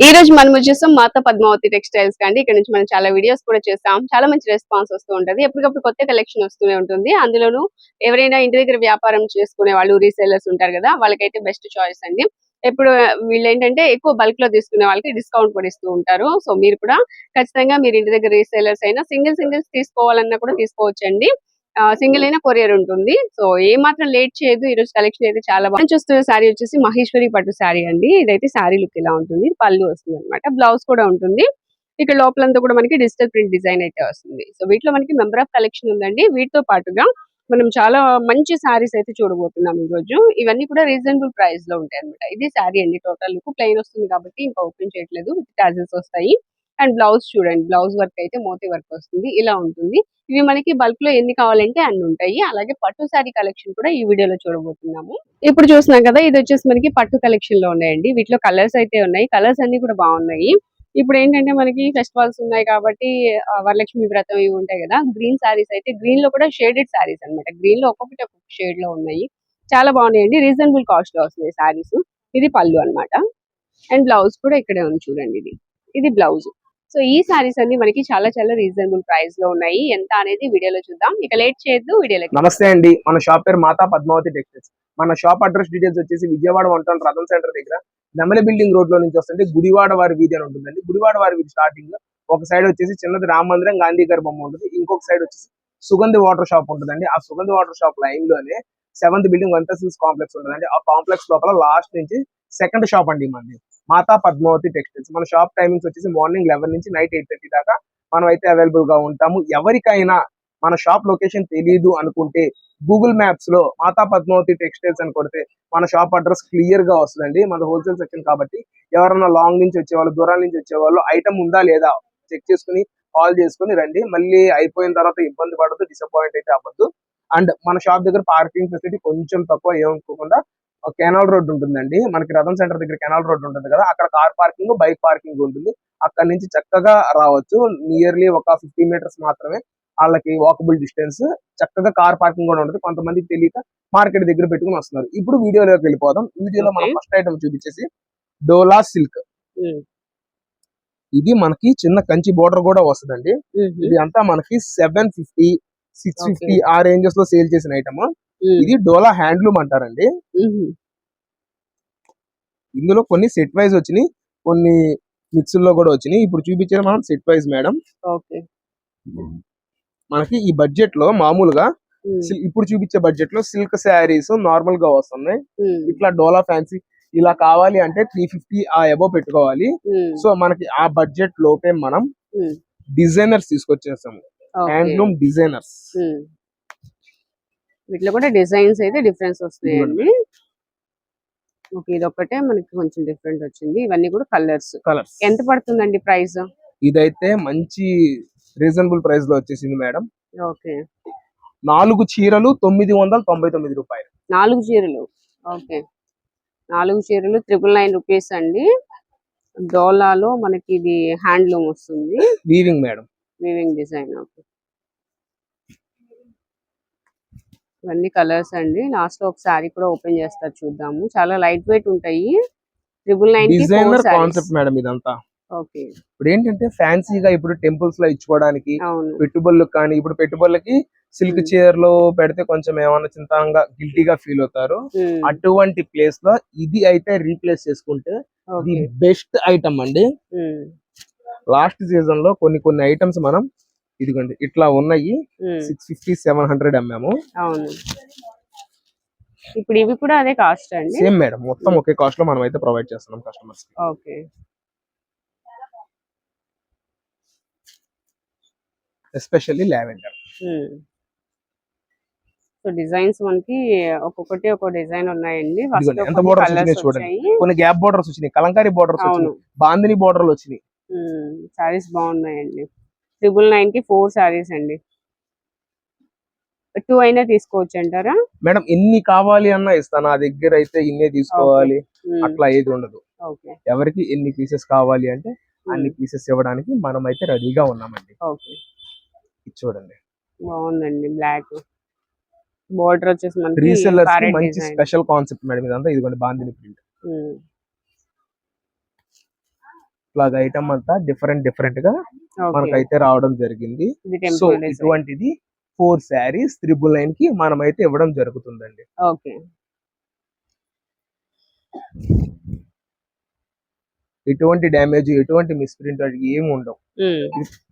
ఈ రోజు మనం వచ్చేసాం మాత పద్మావతి టెక్స్టైల్స్ కండి. ఇక్కడ నుంచి మనం చాలా వీడియోస్ కూడా చేస్తాం చాలా మంచి రెస్పాన్స్ వస్తూ ఉంటది. ఎప్పటికప్పుడు కొత్త కలెక్షన్ వస్తూనే ఉంటుంది. అందులోనూ ఎవరైనా ఇంటి దగ్గర వ్యాపారం చేసుకునే వాళ్ళు రీసేలర్స్ ఉంటారు కదా వాళ్ళకైతే బెస్ట్ చాయిస్ అండి. ఇప్పుడు వీళ్ళు ఏంటంటే ఎక్కువ బల్క్లో తీసుకునే వాళ్ళకి డిస్కౌంట్ కూడా ఇస్తూ ఉంటారు. సో మీరు కూడా ఖచ్చితంగా మీరు ఇంటి దగ్గర రీసేలర్స్ అయినా సింగిల్ సింగిల్స్ తీసుకోవాలన్నా కూడా తీసుకోవచ్చండి. సింగిల్ అయినా కొరియర్ ఉంటుంది. సో ఏ మాత్రం లేట్ చేయదు ఈ రోజు కలెక్షన్ అయితే చాలా బాగా చూస్తున్న శారీ వచ్చేసి మహేశ్వరి పట్టు శారీ అండి. ఇదైతే శారీ లుక్ ఇలా ఉంటుంది. పళ్ళు వస్తుంది అనమాట బ్లౌజ్ కూడా ఉంటుంది. ఇక్కడ లోపలంతా కూడా మనకి డిజిటల్ ప్రింట్ డిజైన్ అయితే వస్తుంది. సో వీటిలో మనకి మెంబర్ ఆఫ్ కలెక్షన్ ఉందండి. వీటితో పాటుగా మనం చాలా మంచి శారీస్ అయితే చూడబోతున్నాం ఈ రోజు. ఇవన్నీ కూడా రీజనబుల్ ప్రైస్లో ఉంటాయి అనమాట ఇది శారీ అండి. టోటల్ లుక్ ప్లెయిన్ వస్తుంది కాబట్టి ఇంకా ఓపెన్ చేయట్లేదు. విత్ టాజెస్ వస్తాయి. అండ్ బ్లౌజ్ చూడండి బ్లౌజ్ వర్క్ అయితే మోతీ వర్క్ వస్తుంది ఇలా ఉంటుంది. ఇవి మనకి బల్క్లో ఎన్ని కావాలంటే అన్ని ఉంటాయి. అలాగే పట్టు శారీ కలెక్షన్ కూడా ఈ వీడియోలో చూడబోతున్నాము. ఇప్పుడు చూస్తున్నాం కదా ఇది వచ్చేసి మనకి పట్టు కలెక్షన్లో ఉన్నాయండి. వీటిలో కలర్స్ అయితే ఉన్నాయి. కలర్స్ అన్ని కూడా బాగున్నాయి. ఇప్పుడు ఏంటంటే మనకి ఫెస్టివల్స్ ఉన్నాయి కాబట్టి వరలక్ష్మి వ్రతం ఇవి ఉంటాయి కదా గ్రీన్ శారీస్ అయితే గ్రీన్లో కూడా షేడెడ్ శారీస్ అన్నమాట. గ్రీన్లో ఒక్కొక్కటి ఒక్కొక్క షేడ్లో ఉన్నాయి. చాలా బాగున్నాయండి. రీజనబుల్ కాస్ట్లో వస్తున్నాయి శారీస్. ఇది పళ్ళు అన్నమాట. అండ్ బ్లౌజ్ కూడా ఇక్కడే ఉంది చూడండి ఇది. ఇది బ్లౌజ్. సో ఈ సారీస్ అన్ని మనకి చాలా చాలా రీజనబుల్ ప్రైస్లో ఉన్నాయి. ఎంత అనేది వీడియోలో చూద్దాం. ఇక లేట్ చేయొద్దు వీడియోలో నమస్తే అండి. మన షాప్ పేరు మాతా పద్మావతి టెక్స్టైల్స్. మన షాప్ అడ్రస్ డీటెయిల్స్ వచ్చేసి Vijayawada one town Ratham center దగ్గర నెమలి బిల్డింగ్ రోడ్లో నుంచి వస్తుంటే గుడివాడ వారి వీధి అని ఉంటుందండి. గుడివాడ వారి వీధి స్టార్టింగ్లో ఒక సైడ్ వచ్చేసి చిన్నది రామ మందిరం గాంధీ గారి బొమ్మ ఉంటుంది. ఇంకొక సైడ్ వచ్చేసి సుగంధి వాటర్ షాప్ ఉంటుందండి. ఆ సుగంధి వాటర్ షాప్ లైన్లోనే సెవెంత్ బిల్డింగ్ వన్ సిల్స్ కాంప్లెక్స్ ఉంటుందండి. ఆ కాంప్లెక్స్ లోపల లాస్ట్ నుంచి సెకండ్ షాప్ అండి మనది. మాతా పద్మావతి టెక్స్టైల్స్. మన షాప్ టైమింగ్స్ వచ్చేసి మార్నింగ్ లెవెన్ నుంచి నైట్ ఎయిట్ థర్టీ దాకా మనం అయితే అవైలబుల్గా ఉంటాము. ఎవరికైనా మన షాప్ లొకేషన్ తెలియదు అనుకుంటే గూగుల్ మ్యాప్స్లో మాతా పద్మావతి టెక్స్టైల్స్ అని కొడితే మన షాప్ అడ్రస్ క్లియర్గా వస్తుందండి. మన హోల్సేల్ సెక్షన్ కాబట్టి ఎవరైనా లాంగ్ నుంచి వచ్చేవాళ్ళు దూరం నుంచి వచ్చేవాళ్ళు ఐటమ్ ఉందా లేదా చెక్ చేసుకుని కాల్ చేసుకుని రండి. మళ్ళీ అయిపోయిన తర్వాత ఇబ్బంది పడదు డిసప్పాయింట్ అయితే అవ్వద్దు. అండ్ మన షాప్ దగ్గర పార్కింగ్ ఫెసిలిటీ కొంచెం తక్కువ ఏమనుకోకుండా కెనాల్ రోడ్ ఉంటుందండి. మనకి రథం సెంటర్ దగ్గర కెనాల్ రోడ్ ఉంటుంది కదా అక్కడ కార్ పార్కింగ్ బైక్ పార్కింగ్ ఉంటుంది. అక్కడ నుంచి చక్కగా రావచ్చు. నియర్లీ ఒక ఫిఫ్టీ మీటర్స్ మాత్రమే వాళ్ళకి వాకబుల్ డిస్టెన్స్. చక్కగా కార్ పార్కింగ్ కూడా ఉంటుంది. కొంతమందికి తెలియక మార్కెట్ దగ్గర పెట్టుకుని వస్తున్నారు. ఇప్పుడు వీడియోలోకి వెళ్ళిపోదాం. వీడియోలో మనం. ఫస్ట్ ఐటమ్ చూపించేసి డోలా సిల్క్. ఇది మనకి చిన్న కంచి బోర్డర్ కూడా వస్తుందండి. ఇది అంతా మనకి సెవెన్ ఫిఫ్టీ సిక్స్. ఫిఫ్టీ ఆ రేంజెస్లో సేల్ చేసిన ఐటమ్. ఇది డోలా హ్యాండ్లూమ్ అంటారండి. ఇందులో కొన్ని సెట్ వైజ్ వచ్చినాయి కొన్ని మిక్స్లో కూడా వచ్చినాయి ఇప్పుడు చూపించేది మనం సెట్ వైజ్ మేడం మనకి ఈ బడ్జెట్లో మామూలుగా ఇప్పుడు చూపించే బడ్జెట్లో సిల్క్ శారీస్ నార్మల్గా వస్తున్నాయి. ఇట్లా డోలా ఫ్యాన్సీ ఇలా కావాలి అంటే త్రీ ఫిఫ్టీ ఆ ఎబో పెట్టుకోవాలి. సో మనకి ఆ బడ్జెట్ లోపే మనం. డిజైనర్స్ తీసుకొచ్చేస్తాము. Handloom designers. వీటిలో కూడా డిజైన్స్ అయితే డిఫరెన్స్ వస్తున్నాయండి ఓకే ఇది ఒక్కటే మనకి కొంచెం డిఫరెంట్ వచ్చింది. ఇవన్నీ కూడా కలర్స్. కలర్స్. ఎంత పడుతుందండి ప్రైస్? ఇదైతే మంచి రీజనబుల్ ప్రైస్లో వచ్చేసింది మేడం. ఓకే. నాలుగు చీరలు తొమ్మిది వందల తొంభై తొమ్మిది రూపాయలు. నాలుగు చీరలు. ఓకే. నాలుగు చీరలు త్రిపుల్ నైన్ రూపీస్ అండి. డోలాలో మనకి ఇది హ్యాండ్లూమ్ వస్తుంది. Weaving madam. Weaving design okay. ఇవన్నీ కలర్స్ అండి. లాస్ట్లో ఒక సారీ కూడా ఓపెన్ చేస్తారు చూద్దాము. చాలా లైట్ వెయిట్ ఉంటాయి. Triple nine designer concept madam ఇదంతా. ఓకే ఇప్పుడు ఏంటంటే ఫ్యాన్సీగా ఇప్పుడు టెంపుల్స్లో ఇచ్చుకోవడానికి పెట్టుబడులకు కానీ ఇప్పుడు పెట్టుబడులకి సిల్క్ Hmm. చీరలు పెడితే కొంచెం ఏమన్నా చింతంగా గిల్టీగా ఫీల్ అవుతారు. ఉమ్, అటువంటి ప్లేస్లో ఇది అయితే రీప్లేస్ చేసుకుంటే ది బెస్ట్ ఐటమ్ అండి. లాస్ట్ సీజన్లో కొన్ని కొన్ని ఐటమ్స్ మనం ఇదిగోండి ఇట్లా ఉన్నాయి. సిక్స్ ఫిఫ్టీ సెవెన్ హండ్రెడ్ అమ్మాము అవును. ఇప్పుడు ఇవి కూడా అదే కాస్ట్ అండి? సేమ్ మేడం మొత్తం ఒకే కాస్ట్లో మనం అయితే ప్రొవైడ్ చేస్తున్నాం customers okay. Especially lavender so designs మనకి ఒక్కొక్కటి ఒక డిజైన్ ఉన్నాయండి. ఎంత borders వచ్చినాయో చూడండి. కొన్ని గ్యాప్ బోర్డర్స్ వచ్చినాయి కలంకారీ బోర్డర్స్ వచ్చినాయి బాందిని బోర్డర్లు వచ్చినాయి. సారీస్ బాగున్నాయండి. ట్రిపుల్ నైన్కి ఫోర్ సారీస్ అండి. టూ అయినా తీసుకోవచ్చు అంటారా? మేడం ఎన్ని కావాలి అన్నా ఇస్తాను నా దగ్గర అయితే ఇన్నే తీసుకోవాలి. అట్లా ఏది ఉండదు. ఎవరికి ఎన్ని పీసెస్ కావాలి అంటే అన్ని పీసెస్ ఇవ్వడానికి మనం అయితే రెడీగా ఉన్నామండి. చూడండి. బాగుందండి బ్లాక్. బోర్డర్ వచ్చేసి మనకి రీసెల్లర్స్ మంచి. స్పెషల్ కాన్సెప్ట్ మేడం ఇదంతా. ఇదిగోండి బాందిని ప్రింట్. ఇలాగ ఐటమ్ అంతా డిఫరెంట్ డిఫరెంట్గా మనకైతే రావడం జరిగింది. సో ఇటువంటిది ఫోర్ శారీస్ త్రిబుల్ నైన్కి మనం అయితే ఇవ్వడం జరుగుతుందండి. ఓకే. ఎటువంటి డ్యామేజ్ ఎటువంటి మిస్ప్రింట్ ఏమి ఉండవు.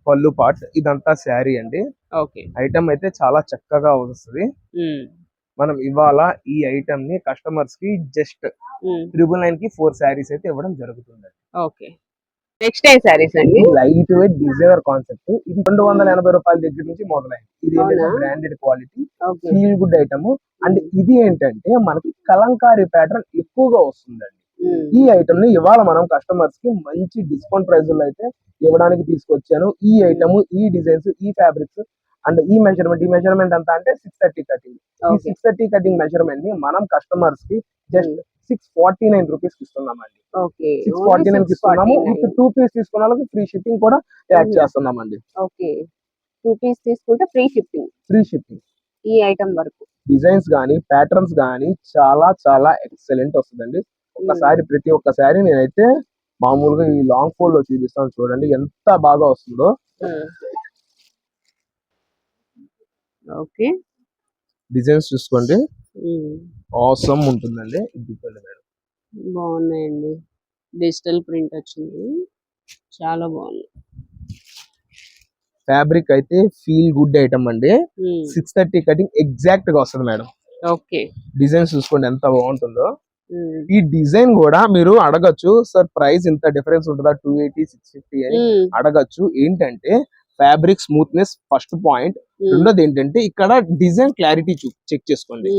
పళ్ళు పార్ట్ ఇదంతా శారీ అండి. ఐటమ్ అయితే చాలా చక్కగా వస్తుంది. మనం ఇవాళ ఈ ఐటమ్ని కస్టమర్స్కి జస్ట్ ట్రిపుల్ నైన్కి ఫోర్ శారీస్ అయితే ఇవ్వడం జరుగుతుంది ఓకే. టెక్స్టైల్ సారీస్ అండి. లైట్ వెయిట్ డిజైనర్ కాన్సెప్ట్ ఇది రెండు వందల ఎనభై రూపాయల దగ్గర నుంచి మొదలైంది. ఇది ఏంటంటే? Branded quality feel good item and ఇది ఏంటంటే మనకి కలంకారీ ప్యాటర్న్ ఎక్కువగా వస్తుందండి. ఈ ఐటమ్ని ఇవాళ మనం కస్టమర్స్కి మంచి డిస్కౌంట్ ప్రైస్లో అయితే ఇవ్వడానికి తీసుకొచ్చాను. ఈ ఐటమ్ ఈ డిజైన్స్ ఈ ఫ్యాబ్రిక్స్ అండ్ ఈ మెజర్మెంట్ ఈ మెజర్మెంట్ ఎంత అంటే సిక్స్ థర్టీ కటింగ్ ఈ సిక్స్ థర్టీ కటింగ్ మెజర్మెంట్ని మనం కస్టమర్స్కి just six forty nine rupees ఇస్తున్నామండి. ఓకే సిక్స్ ఫార్టీ నైన్ ఇస్తున్నాము. విత్ టూ పీస్ తీసుకున్న వాళ్ళకి ఫ్రీ షిప్పింగ్ కూడా యాడ్. చేస్తున్నామండి. ఓకే టూ పీస్ తీసుకుంటే ఫ్రీ షిప్పింగ్ ఫ్రీ షిప్పింగ్ ఈ ఐటమ్ వరకు. డిజైన్స్ కానీ ప్యాటర్న్స్ కానీ చాలా చాలా ఎక్సలెంట్ వస్తుందండి. ఒక్కసారి ప్రతి ఒక్కసారి నేనైతే మామూలుగా ఈ లాంగ్ ఫోల్డ్లో చూపిస్తాను చూడండి ఎంత బాగా వస్తుందో. ఓకే డిజైన్స్ చూసుకోండి. ఆసమ్ ఉంటుందండి. మేడం. బాగున్నాయండి. డిజిటల్ ప్రింట్ వచ్చింది. చాలా బాగుంది. ఫ్యాబ్రిక్ అయితే ఫీల్ గుడ్ ఐటమ్ అండి. సిక్స్ థర్టీ కటింగ్ ఎగ్జాక్ట్గా వస్తుంది మేడం. ఓకే. డిజైన్స్ చూసుకోండి ఎంత బాగుంటుందో. ఈ డిజైన్ కూడా మీరు అడగచ్చు. సార్ ప్రైస్ ఇంత డిఫరెన్స్ ఉంటుందా? టూ ఎయిటీ సిక్స్ ఫిఫ్టీ అని అడగచ్చు. ఏంటంటే ఫ్యాబ్రిక్ స్మూత్నెస్ ఫస్ట్ పాయింట్ రెండోది ఏంటంటే ఇక్కడ డిజైన్ క్లారిటీ చెక్ చేసుకోండి.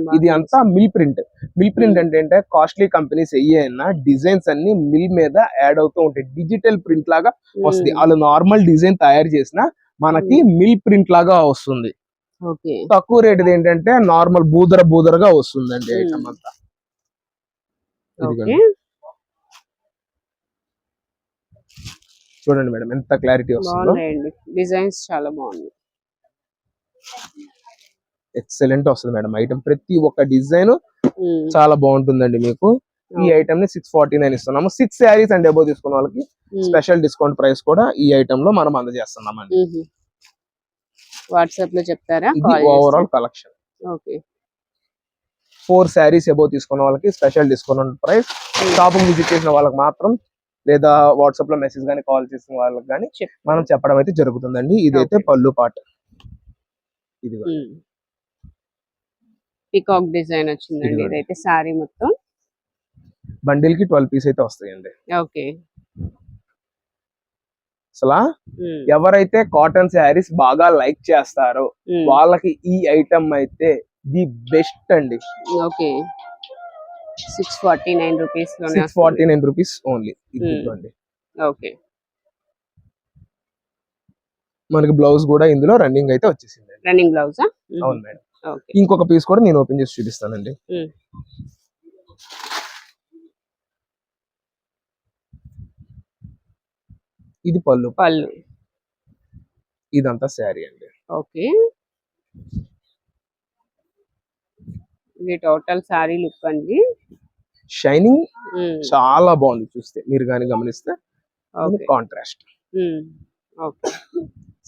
బాగా ఇది అంతా మిల్ ప్రింట్ మిల్ ప్రింట్ అంటే ఏంటంటే కాస్ట్లీ కంపెనీస్ అయినా డిజైన్స్ అన్ని మిల్ మీద యాడ్ అవుతూ ఉంటాయి. డిజిటల్ ప్రింట్ లాగా ఉమ్, వస్తుంది. వాళ్ళు నార్మల్ డిజైన్ తయారు చేసిన మనకి మిల్ ప్రింట్ లాగా వస్తుంది. తక్కువ రేట్ ఏంటంటే నార్మల్ బూదర బూదరగా వస్తుందండి Hmm. ఐటమ్ అంతా ఓకే ఇదిగోండి. చూడండి మేడం ఎంత క్లారిటీ వస్తుందో. డిజైన్స్ చాలా బాగున్నాయి. ఎక్సలెంట్ వస్తుంది మేడం ఐటమ్ ప్రతి ఒక్క డిజైన్ చాలా బాగుంటుందండి మీకు. ఈ ఐటమ్ని సిక్స్ ఫార్టీ నైన్ ఇస్తున్నాము. సిక్స్ శారీస్ అండ్ అబౌవ్ తీసుకున్న వాళ్ళకి స్పెషల్ డిస్కౌంట్ ప్రైస్ కూడా ఈ ఐటమ్లో మనం అందజేస్తున్నామండి. వాట్సాప్లో చెప్తారా? Overall collection okay. Four saris above తీసుకున్న వాళ్ళకి special discount price shopping visit చేసిన వాళ్ళకి మాత్రం లేదా వాట్సాప్లో మెసేజ్ గానీ కాల్ చేసిన వాళ్ళకి కానీ మనం చెప్పడం అయితే జరుగుతుందండి. ఇదైతే. పళ్ళు పాట. ఇది పికాక్ డిజైన్ వచ్చిందండి. ఇదైతే సారీ మొత్తం. బండిల్కి ట్వెల్వ్ పీస్ అయితే వస్తాయండి. ఓకే. అసలు? ఎవరైతే కాటన్ శారీస్ బాగా లైక్ చేస్తారో వాళ్ళకి ఈ ఐటమ్ అయితే ది బెస్ట్ అండి. Okay. Six forty nine rupees six forty nine rupees only Hmm. Okay. మనకి బ్లౌజ్ కూడా ఇందులో రన్నింగ్ అయితే వచ్చేసింది. రన్నింగ్ బ్లౌజా? అవును మేడం. ఓకే. ఇంకొక పీస్ కూడా నేను ఓపెన్ చేసి చూపిస్తానండి. ఉమ్. ఇది పళ్ళు. పళ్ళు. ఇదంతా శారీ అండి. ఓకే. ఇది టోటల్ సారీ లుక్ అండి. షైనింగ్ చాలా బాగుంది చూస్తే. మీరు కానీ గమనిస్తే contrast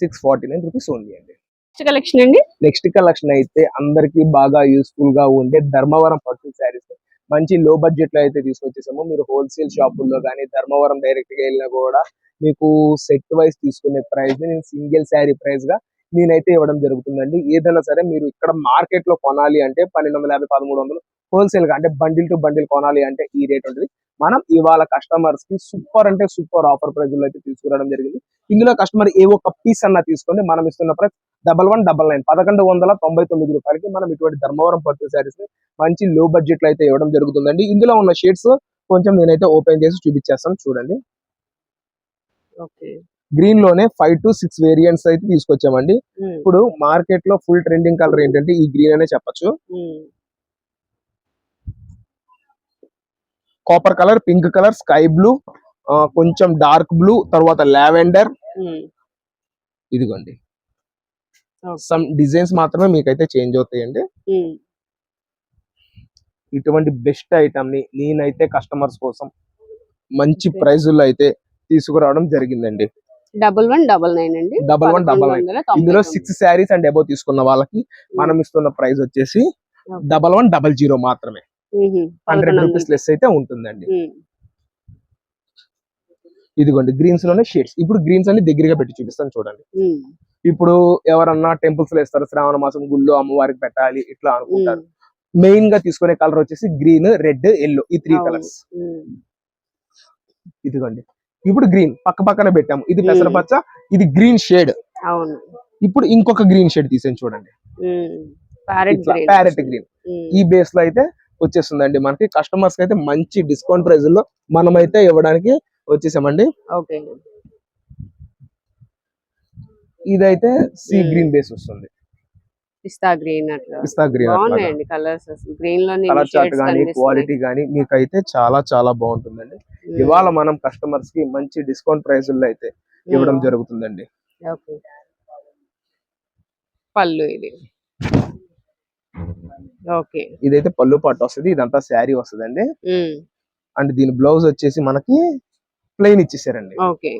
six forty nine rupees only అండి. నెక్స్ట్ కలెక్షన్ అండి? నెక్స్ట్ కలెక్షన్ అయితే అందరికి బాగా యూస్ఫుల్గా ఉండే ధర్మవరం పట్టు శారీస్. మంచి లో బడ్జెట్లో అయితే తీసుకొచ్చేసాము. మీరు హోల్సేల్ షాపుల్లో కానీ ధర్మవరం డైరెక్ట్గా వెళ్ళినా కూడా మీకు సెట్ వైస్ తీసుకునే ప్రైస్ నేను సింగిల్ శారీ ప్రైస్గా నేనైతే ఇవ్వడం జరుగుతుందండి. ఏదైనా సరే మీరు ఇక్కడ మార్కెట్లో కొనాలి అంటే పన్నెండు వందల యాభై పదమూడు వందలు హోల్సేల్గా అంటే బండిల్ టు బండిల్ కొనాలి అంటే ఈ రేట్ ఉంటుంది. మనం ఇవాళ కస్టమర్స్కి సూపర్ అంటే సూపర్ ఆఫర్ ప్రైస్లో అయితే తీసుకురావడం జరిగింది. ఇందులో కస్టమర్ ఏ ఒక్క పీస్ అన్న తీసుకొని మనం ఇస్తున్న price double one double nine పదకొండు వందల తొంభై తొమ్మిది రూపాయలకి మనం ఇటువంటి ధర్మవరం పట్టు శారీస్ని మంచి లో బడ్జెట్లో అయితే ఇవ్వడం జరుగుతుందండి. ఇందులో ఉన్న షేడ్స్ కొంచెం నేనైతే ఓపెన్ చేసి చూపించేస్తాను. చూడండి. ఓకే. గ్రీన్లోనే ఫైవ్ టు సిక్స్ వేరియంట్స్ అయితే తీసుకొచ్చామండి. ఇప్పుడు మార్కెట్లో ఫుల్ ట్రెండింగ్ కలర్ ఏంటంటే ఈ గ్రీన్ అనే చెప్పొచ్చు. Copper colour pink colour sky blue కొంచెం డార్క్ బ్లూ తర్వాత లావెండర్ ఇదిగోండి. సమ్ డిజైన్స్ మాత్రమే మీకైతే చేంజ్ అవుతాయండి. ఇటువంటి బెస్ట్ ఐటమ్ని నేనైతే కస్టమర్స్ కోసం మంచి. ప్రైజుల్లో అయితే తీసుకురావడం జరిగిందండి. డబల్ వన్ డబల్ నైన్ అండి. Double one double nine. ఇందులో సిక్స్ శారీస్ అండ్ అబౌవ్ తీసుకున్న వాళ్ళకి మనం ఇస్తున్న ప్రైస్ వచ్చేసి. డబల్ వన్ డబల్ జీరో మాత్రమే. హండ్రెడ్ రూపీస్ లెస్ అయితే ఉంటుందండి. ఇదిగోండి గ్రీన్స్లోనే షేడ్స్. ఇప్పుడు గ్రీన్స్ అన్ని దగ్గరగా పెట్టి చూపిస్తాను చూడండి. ఇప్పుడు ఎవరన్నా టెంపుల్స్లో ఇస్తారు శ్రావణ మాసం గుళ్ళు అమ్మవారికి పెట్టాలి ఇట్లా అనుకుంటారు. మెయిన్గా తీసుకునే కలర్ వచ్చేసి గ్రీన్ రెడ్ ఎల్లో ఈ త్రీ. కలర్స్. ఇదిగోండి. ఇప్పుడు గ్రీన్ పక్క పక్కన పెట్టాము. ఇది పెసరపచ్చ ఇది గ్రీన్ షేడ్ అవును. ఇప్పుడు ఇంకొక గ్రీన్ షేడ్ తీసాను చూడండి. ప్యారెట్ ప్యారెట్ గ్రీన్ ఈ బేస్లో అయితే వచ్చేస్తుందండి మనకి. కస్టమర్స్కి అయితే మంచి డిస్కౌంట్ ప్రైస్లో మనమైతే ఇవ్వడానికి వచ్చేసామండి. ఇదైతే సీ Hmm. గ్రీన్ బేస్ వస్తుంది. పిస్తా గ్రీన్ అట్లా. పిస్తా గ్రీన్ బాగున్నాయండి కలర్స్ అసలు. గ్రీన్లో కలర్ చార్ట్ గానీ క్వాలిటీ గానీ మీకైతే చాలా చాలా బాగుంటుందండి. ఇవాళ మనం కస్టమర్స్కి మంచి డిస్కౌంట్ ప్రైస్లో అయితే ఇవ్వడం జరుగుతుందండి. ఓకే పళ్ళు ఇది ఓకే ఇదైతే పళ్ళు పాటు వస్తుంది ఇదంతా శారీ వస్తుందండి. అండ్ దీని బ్లౌజ్ వచ్చేసి మనకి ప్లెయిన్ ఇచ్చేసారండి. ఓకే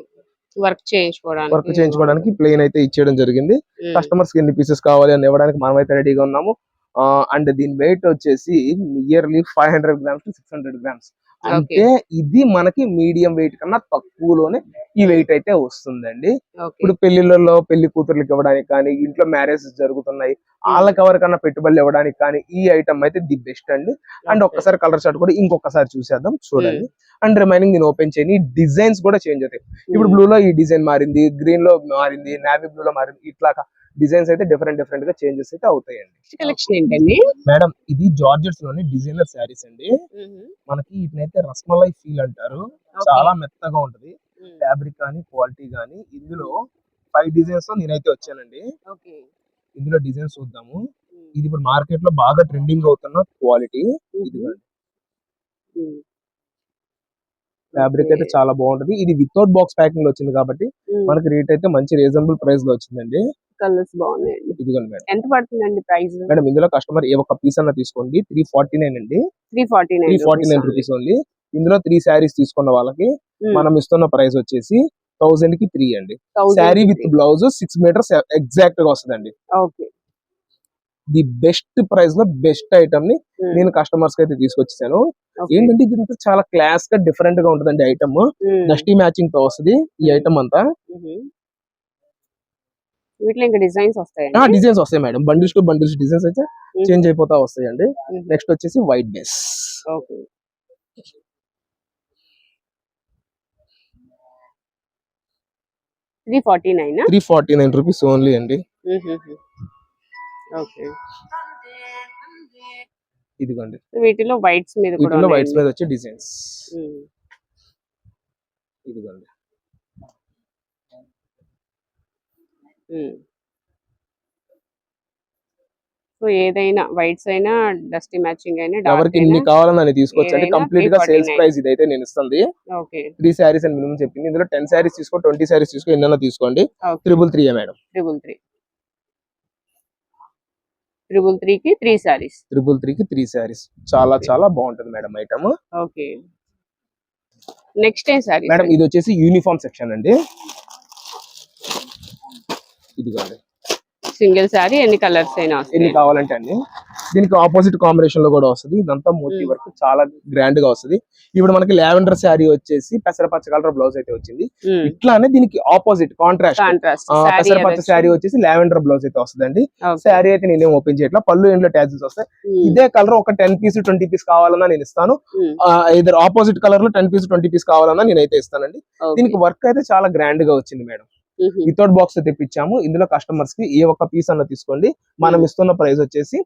వర్క్ చేయించుకోవడానికి. వర్క్ చేయించుకోవడానికి ప్లెయిన్ అయితే ఇచ్చేయడం జరిగింది. కస్టమర్స్కి ఎన్ని పీసెస్ కావాలి అని ఇవ్వడానికి మనమైతే రెడీగా ఉన్నాము. అండ్ దీని వెయిట్ వచ్చేసి nearly five hundred grams to six hundred grams అంటే ఇది మనకి మీడియం వెయిట్ కన్నా తక్కువలోనే ఈ వెయిట్ అయితే వస్తుందండి. ఇప్పుడు పెళ్ళిళ్ళలో పెళ్ళి కూతుర్లకు ఇవ్వడానికి కానీ ఇంట్లో మ్యారేజెస్ జరుగుతున్నాయి వాళ్ళకి ఎవరికన్నా పెట్టుబడులు ఇవ్వడానికి కానీ ఈ ఐటమ్ అయితే ది బెస్ట్ అండి. అండ్ ఒక్కసారి కలర్ షార్ట్ కూడా ఇంకొకసారి చూసేద్దాం చూడండి. అండ్ రిమైనింగ్ నేను ఓపెన్ చేయని డిజైన్స్ కూడా చేంజ్ అవుతాయి. ఇప్పుడు బ్లూ లో ఈ డిజైన్ మారింది గ్రీన్లో మారింది నావీ బ్లూ లో మారింది ఇట్లా డిజైన్స్ అయితే డిఫరెంట్ డిఫరెంట్గా చేంజెస్ అయితే అవుతాయండి. కలెక్షన్ ఏంటండి? మేడం ఇది జార్జెట్స్లోని డిజైనర్ శారీస్ అండి మనకి వీటినైతే రస్మలై ఫీల్ అంటారు. చాలా మెత్తగా ఉంటది. ఫ్యాబ్రిక్ కానీ క్వాలిటీ కానీ ఇందులో ఫైవ్ డిజైన్స్తో నేనైతే వచ్చానండి. ఓకే. ఇందులో డిజైన్స్ చూద్దాము. ఇది ఇప్పుడు మార్కెట్లో బాగా ట్రెండింగ్ అవుతున్న క్వాలిటీ ఇదిగోండి. ఫ్యాబ్రిక్ అయితే చాలా బాగుంటది. ఇది వితౌట్ బాక్స్ ప్యాకింగ్లో వచ్చింది కాబట్టి మనకి రేట్ అయితే మంచి రీజనబుల్ ప్రైస్లో వచ్చిందండి. కలర్స్ బాగున్నాయండి. ఇదిగోండి మేడం. ఎంత పడుతుందండి ప్రైస్ మేడం ఇందులో కస్టమర్ ఏ ఒక్క పీస్ అన్న తీసుకోండి. త్రీ ఫార్టీ నైన్ అండి three forty three forty nine rupees only ఇందులో త్రీ శారీస్ తీసుకున్న వాళ్ళకి మనం ఇస్తున్న ప్రైస్ వచ్చేసి థౌసండ్కి త్రీ అండి. Sari with blouse six metres ఎగ్జాక్ట్గా వస్తుందండి. ఓకే ది బెస్ట్ ప్రైస్లో బెస్ట్ ఐటమ్ని నేను కస్టమర్స్కి అయితే తీసుకొచ్చేసాను. ఏంటంటే ఇది అంతా చాలా క్లాస్గా డిఫరెంట్గా ఉంటుందండి ఐటమ్ డస్టీ మ్యాచింగ్తో వస్తుంది ఈ ఐటమ్ అంతా. వీటిలో ఇంకా డిజైన్స్ వస్తాయి ఆ డిజైన్స్ వస్తాయి madam. Bundles to bundles designs అయితే. చేంజ్ అయిపోతా వస్తాయండి. నెక్స్ట్ వచ్చేసి white base okay three forty nine three forty nine rupees only అండి ఇదిగోండి. వీటిలో వైట్స్ మీద వీటిలో వైట్స్. మీద వచ్చే డిజైన్స్. ఇదిగోండి. సో ఏదైనా వైట్స్ అయినా డస్టీ మ్యాచింగ్ అయినా ఎవరికి ఇన్ని కావాలని అని తీసుకొచ్చండి ఏదైనా కంప్లీట్గా సేల్స్ 349. ప్రైస్ ఇదైతే నేను ఇస్తుంది. త్రీ శారీస్ అని మినిమం చెప్పింది. ఇందులో టెన్ శారీస్ తీసుకో ట్వంటీ శారీస్ తీసుకో ఎన్నైనా తీసుకోండి. Triple three madam. Triple three. Triple త్రీకి త్రీ సారీస్ త్రిబుల్ త్రీకి త్రీ శారీస్ చాలా. చాలా బాగుంటుంది మేడం ఐటమ్ ఓకే నెక్స్ట్ ఏం సారీ మేడం ఇది వచ్చేసి యూనిఫామ్ సెక్షన్ అండి. ఇదిగోండి. సింగిల్ సారీ ఎన్ని కలర్స్ అయినా ఎన్ని కావాలంటే అండి దీనికి ఆపోజిట్ కాంబినేషన్లో కూడా వస్తుంది. ఇదంతా మోతీ Mm. వర్క్ చాలా గ్రాండ్గా వస్తుంది. ఇప్పుడు మనకి లావెండర్ శారీ వచ్చేసి పెసరపచ్చ కలర్ బ్లౌజ్ అయితే వచ్చింది. ఇట్లానే దీనికి ఆపోజిట్ కాంట్రాస్ట్ పెసరపచ్చ శారీ వచ్చేసి లావెండర్ బ్లౌజ్ అయితే వస్తుందండి. శారీ అయితే నేనేం ఓపెన్ చేయట్లా. పళ్ళు ఇంట్లో ట్యాజెస్ వస్తాయి. ఇదే కలర్ ఒక టెన్ పీస్ ట్వంటీ పీస్ కావాలన్నా నేను ఇస్తాను. ఇద్దరు ఆపోజిట్ కలర్లో టెన్ పీస్ ట్వంటీ పీస్ కావాలన్నా నేనైతే ఇస్తానండి. దీనికి వర్క్ అయితే చాలా గ్రాండ్గా వచ్చింది మేడం. Without box తెప్పించాము. ఇందులో కస్టమర్స్కి ఏ ఒక్క పీస్ అన్న తీసుకోండి. మనం Hmm. ఇస్తున్న ప్రైస్ వచ్చేసి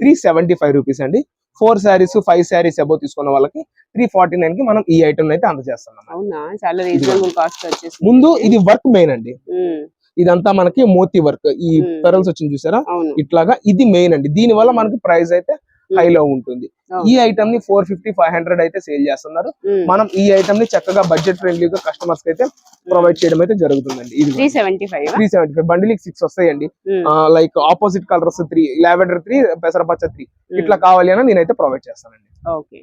త్రీ సెవెంటీ ఫైవ్ రూపీస్ అండి. Four saris five saris above తీసుకున్న వాళ్ళకి త్రీ ఫార్టీ నైన్కి మనం ఈ ఐటమ్ అయితే అందజేస్తున్నాం. వచ్చేసి ముందు ఇది వర్క్ మెయిన్ అండి. ఇదంతా మనకి మోతీ వర్క్ ఈ. పెరల్స్ వచ్చింది చూసారా? ఇట్లాగా ఇది మెయిన్ అండి. దీని వల్ల మనకి ప్రైస్ అయితే Hmm. హై లో ఉంటుంది. ఈ ఐటమ్ని ఫోర్ ఫిఫ్టీ ఫైవ్ హండ్రెడ్ అయితే సేల్ చేస్తున్నారు. Hmm. మనం ఈ ఐటమ్ని చక్కగా బడ్జెట్ ఫ్రెండ్లీగా కస్టమర్స్కి అయితే ప్రొవైడ్ చేయడం అయితే జరుగుతుందండి. ఇది three seventy five three seventy five bundle six వస్తాయండి like opposite colours three lavender three పెసరపచ్చ three ఇట్లా కావాలి అని నేనైతే ప్రొవైడ్ చేస్తానండి. ఓకే